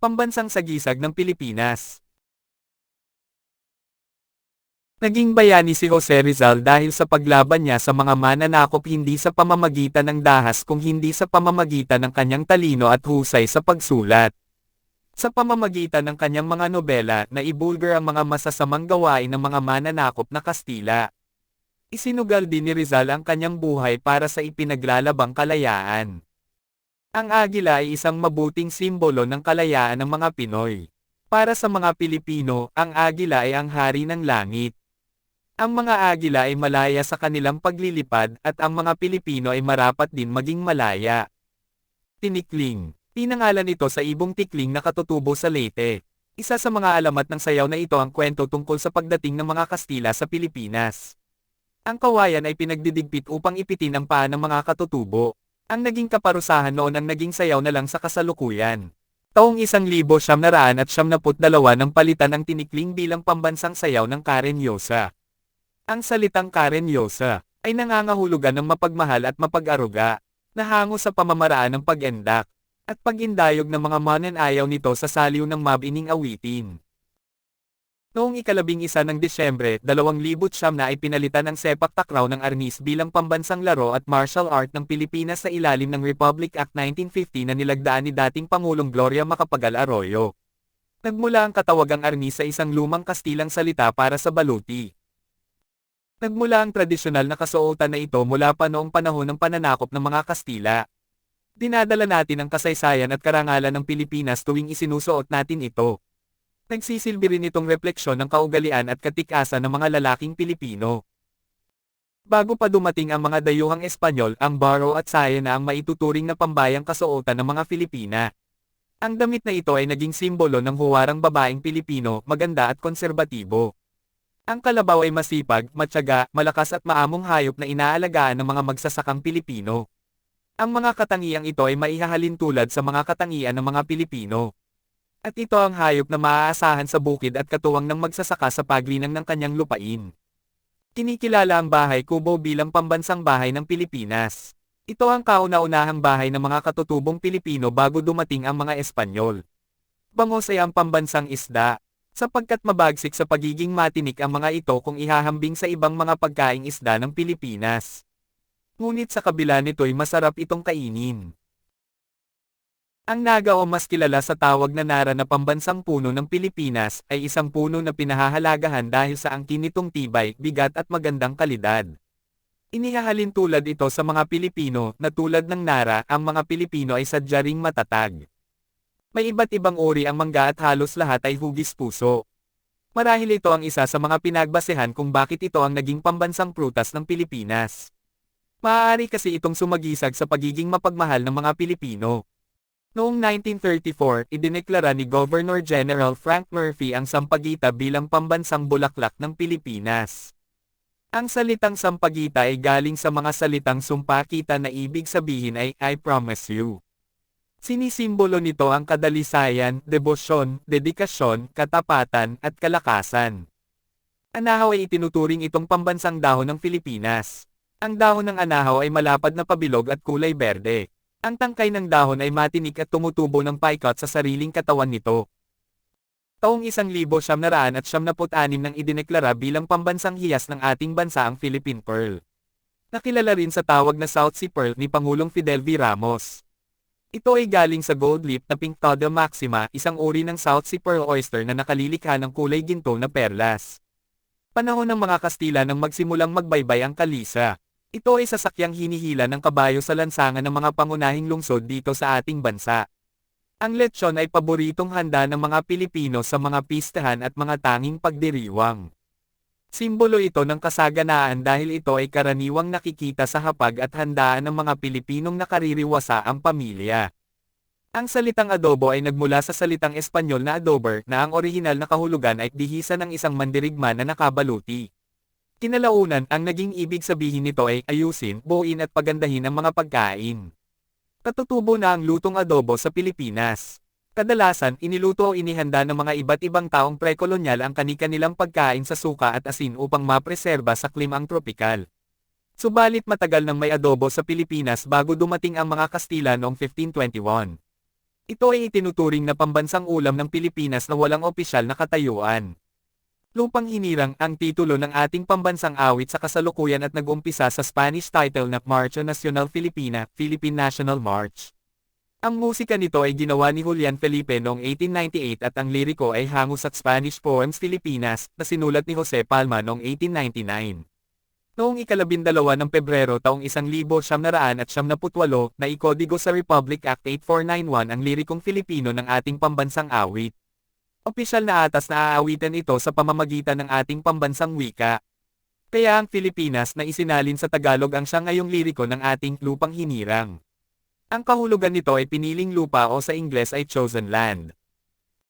Pambansang sagisag ng Pilipinas. Naging bayani si Jose Rizal dahil sa paglaban niya sa mga mananakop hindi sa pamamagitan ng dahas kung hindi sa pamamagitan ng kanyang talino at husay sa pagsulat. Sa pamamagitan ng kanyang mga nobela na ibulgar ang mga masasamang gawain ng mga mananakop na Kastila. Isinugal din ni Rizal ang kanyang buhay para sa ipinaglalabang kalayaan. Ang agila ay isang mabuting simbolo ng kalayaan ng mga Pinoy. Para sa mga Pilipino, ang agila ay ang hari ng langit. Ang mga agila ay malaya sa kanilang paglilipad at ang mga Pilipino ay marapat din maging malaya. Tinikling. Pinangalan ito sa ibong tikling na katutubo sa Leyte. Isa sa mga alamat ng sayaw na ito ang kwento tungkol sa pagdating ng mga Kastila sa Pilipinas. Ang kawayan ay pinagdidigpit upang ipitin ang paa ng mga katutubo. Ang naging kaparusahan noon ang naging sayaw na lang sa kasalukuyan. Taong isang libo siyam naraan at siyam naput dalawa ng palitan ang tinikling bilang pambansang sayaw ng Karen Yosa. Ang salitang Karen Yosa ay nangangahulugan ng mapagmahal at mapag-aruga, na hango sa pamamaraan ng pag-endak, at pag-indayog ng mga mananayaw nito sa saliw ng mabining awitin. Noong ikalabing isa ng Disyembre, 2009 na ay pinalitan ang sepak takraw ng arnis bilang pambansang laro at martial art ng Pilipinas sa ilalim ng Republic Act 1950 na nilagdaan ni dating Pangulong Gloria Macapagal Arroyo. Nagmula ang katawagang arnis sa isang lumang kastilang salita para sa baluti. Nagmula ang tradisyonal na kasuotan na ito mula pa noong panahon ng pananakop ng mga Kastila. Dinadala natin ang kasaysayan at karangalan ng Pilipinas tuwing isinusuot natin ito. Nagsisilbi rin itong refleksyon ng kaugalian at katikasan ng mga lalaking Pilipino. Bago pa dumating ang mga dayuhang Espanyol, ang baro at saya na ang maituturing na pambayang kasuotan ng mga Filipina. Ang damit na ito ay naging simbolo ng huwarang babaeng Pilipino, maganda at konserbatibo. Ang kalabaw ay masipag, matyaga, malakas at maamong hayop na inaalagaan ng mga magsasakang Pilipino. Ang mga katangiang ito ay maihahalin tulad sa mga katangian ng mga Pilipino. At ito ang hayop na maaasahan sa bukid at katuwang ng magsasaka sa paglinang ng kanyang lupain. Kinikilala ang bahay kubo bilang pambansang bahay ng Pilipinas. Ito ang kauna-unahang bahay ng mga katutubong Pilipino bago dumating ang mga Espanyol. Bangos ay ang pambansang isda, sapagkat mabagsik sa pagiging matinik ang mga ito kung ihahambing sa ibang mga pagkaing isda ng Pilipinas. Ngunit sa kabila nito'y masarap itong kainin. Ang naga o mas kilala sa tawag na nara na pambansang puno ng Pilipinas ay isang puno na pinahahalagahan dahil sa angkin nitong tibay, bigat at magandang kalidad. Inihahalin tulad ito sa mga Pilipino na tulad ng nara ang mga Pilipino ay sadya ring matatag. May iba't ibang uri ang mangga at halos lahat ay hugis puso. Marahil ito ang isa sa mga pinagbasehan kung bakit ito ang naging pambansang prutas ng Pilipinas. Maaari kasi itong sumagisag sa pagiging mapagmahal ng mga Pilipino. Noong 1934, idineklara ni Governor General Frank Murphy ang Sampaguita bilang pambansang bulaklak ng Pilipinas. Ang salitang Sampaguita ay galing sa mga salitang sumpakita na ibig sabihin ay I promise you. Sinisimbolo nito ang kadalisayan, debosyon, dedikasyon, katapatan, at kalakasan. Anahaw ay itinuturing itong pambansang dahon ng Pilipinas. Ang dahon ng anahaw ay malapad na pabilog at kulay berde. Ang tangkay ng dahon ay matinik at tumutubo ng paikot sa sariling katawan nito. Taong 1976 nang idineklara bilang pambansang hiyas ng ating bansa ang Philippine Pearl. Nakilala rin sa tawag na South Sea Pearl ni Pangulong Fidel V. Ramos. Ito ay galing sa gold leaf na Pinctada maxima, isang uri ng South Sea Pearl oyster na nakalilikha ng kulay ginto na perlas. Panahon ng mga Kastila nang magsimulang magbaybay ang Kalisa. Ito ay sasakyang hinihila ng kabayo sa lansangan ng mga pangunahing lungsod dito sa ating bansa. Ang lechon ay paboritong handa ng mga Pilipino sa mga pistahan at mga tanging pagdiriwang. Simbolo ito ng kasaganaan dahil ito ay karaniwang nakikita sa hapag at handaan ng mga Pilipinong nakaririwasa ang pamilya. Ang salitang adobo ay nagmula sa salitang Espanyol na adober na ang orihinal na kahulugan ay dihisa ng isang mandirigma na nakabaluti. Kinalaunan ang naging ibig sabihin nito ay ayusin, buuin at pagandahin ang mga pagkain. Katutubo na ang lutong adobo sa Pilipinas. Kadalasan, iniluto o inihanda ng mga iba't ibang taong prekolonyal ang kani-kanilang pagkain sa suka at asin upang mapreserba sa klimang tropikal. Subalit matagal nang may adobo sa Pilipinas bago dumating ang mga Kastila noong 1521. Ito ay itinuturing na pambansang ulam ng Pilipinas na walang opisyal na katayuan. Lupang Hinirang ang titulo ng ating pambansang awit sa kasalukuyan at nag-umpisa sa Spanish title na Marcha Nacional Filipina, Philippine National March. Ang musika nito ay ginawa ni Julian Felipe noong 1898 at ang liriko ay hango sa Spanish Poems Filipinas na sinulat ni Jose Palma noong 1899. Noong ikalabindalawa ng Pebrero taong 1978 na ikodigo sa Republic Act 8491 ang lirikong Filipino ng ating pambansang awit. Opisyal na atas na aawitan ito sa pamamagitan ng ating pambansang wika. Kaya ang Pilipinas na isinalin sa Tagalog ang siya ngayong liriko ng ating lupang hinirang. Ang kahulugan nito ay piniling lupa o sa Ingles ay chosen land.